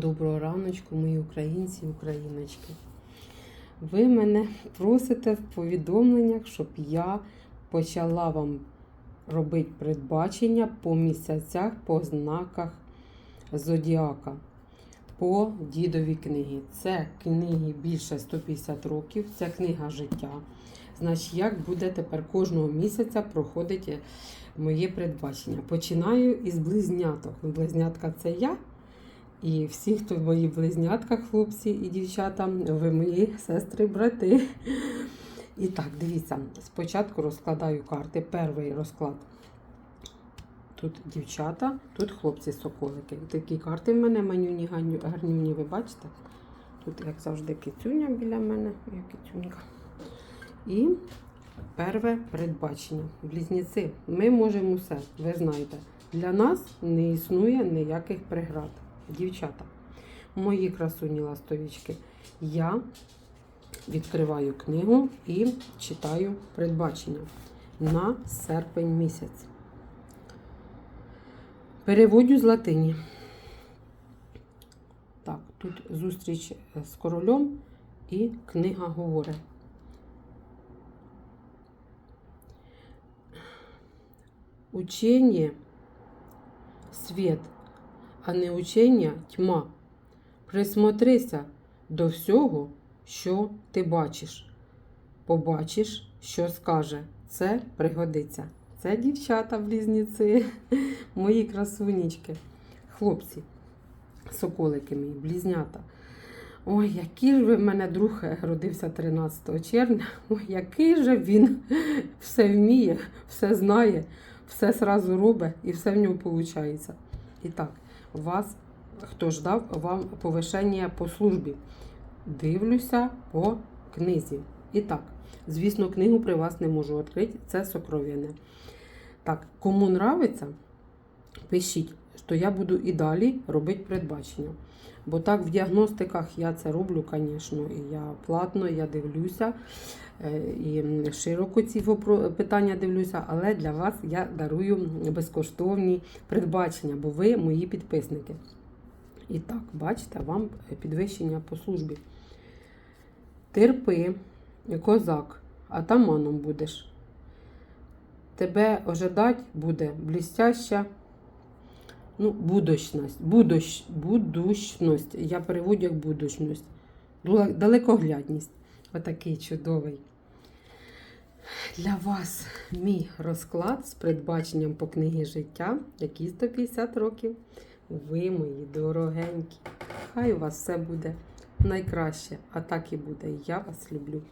Доброго раночку, мої українці і україночки. Ви мене просите в повідомленнях, щоб я почала вам робити передбачення по місяцях, по знаках зодіака, по дідовій книгі. Це книги більше 150 років, це книга життя. Значить, як буде тепер кожного місяця проходити моє передбачення? Починаю із близняток. Близнятка це я. І всі, хто мої близнятка, хлопці і дівчата, ви мої сестри, брати. І так, дивіться, спочатку розкладаю карти. Перший розклад. Тут дівчата, тут хлопці-соколики. Такі карти в мене манюні гарнюні, ви бачите? Тут, як завжди, кицюня біля мене, моя кицюнька. І перше передбачення. Близнеці, ми можемо все, ви знаєте. Для нас не існує ніяких преград. Дівчата, мої красуні ластовічки, я відкриваю книгу і читаю передбачення на серпень місяць. Переводю з латині. Так, тут зустріч з королем і книга говорить. Учення світ, а не учення тьма. Присмотрися до всього, що ти бачиш. Побачиш, що скаже. Це пригодиться. Це дівчата близнюці, мої красунечки, хлопці, соколики мої, близнята. Ой, який ж ви в мене друг родився 13 червня. Ой, який же він все вміє, все знає, все сразу робить і все в нього виходить. І так, вас, хто ждав, вам повишення по службі. Дивлюся по книзі. І так, звісно, книгу при вас не можу відкрити, це сокровенне. Так, кому нравиться, пишіть, що я буду і далі робити передбачення. Бо так в діагностиках я це роблю, звісно, і я платно, я дивлюся, е, і широко ці питання дивлюся, але для вас я дарую безкоштовні передбачення, бо ви мої підписники. І так, бачите, вам підвищення по службі. Терпи, козак, атаманом будеш. Тебе ожидать буде блістяща ну, будущність. Будущ, будущність. Я переводю як будущність. Далекоглядність. Отакий чудовий. Для вас мій розклад з передбаченням по книгі життя, які 150 років. Ви мої дорогенькі. Хай у вас все буде найкраще, а так і буде. Я вас люблю.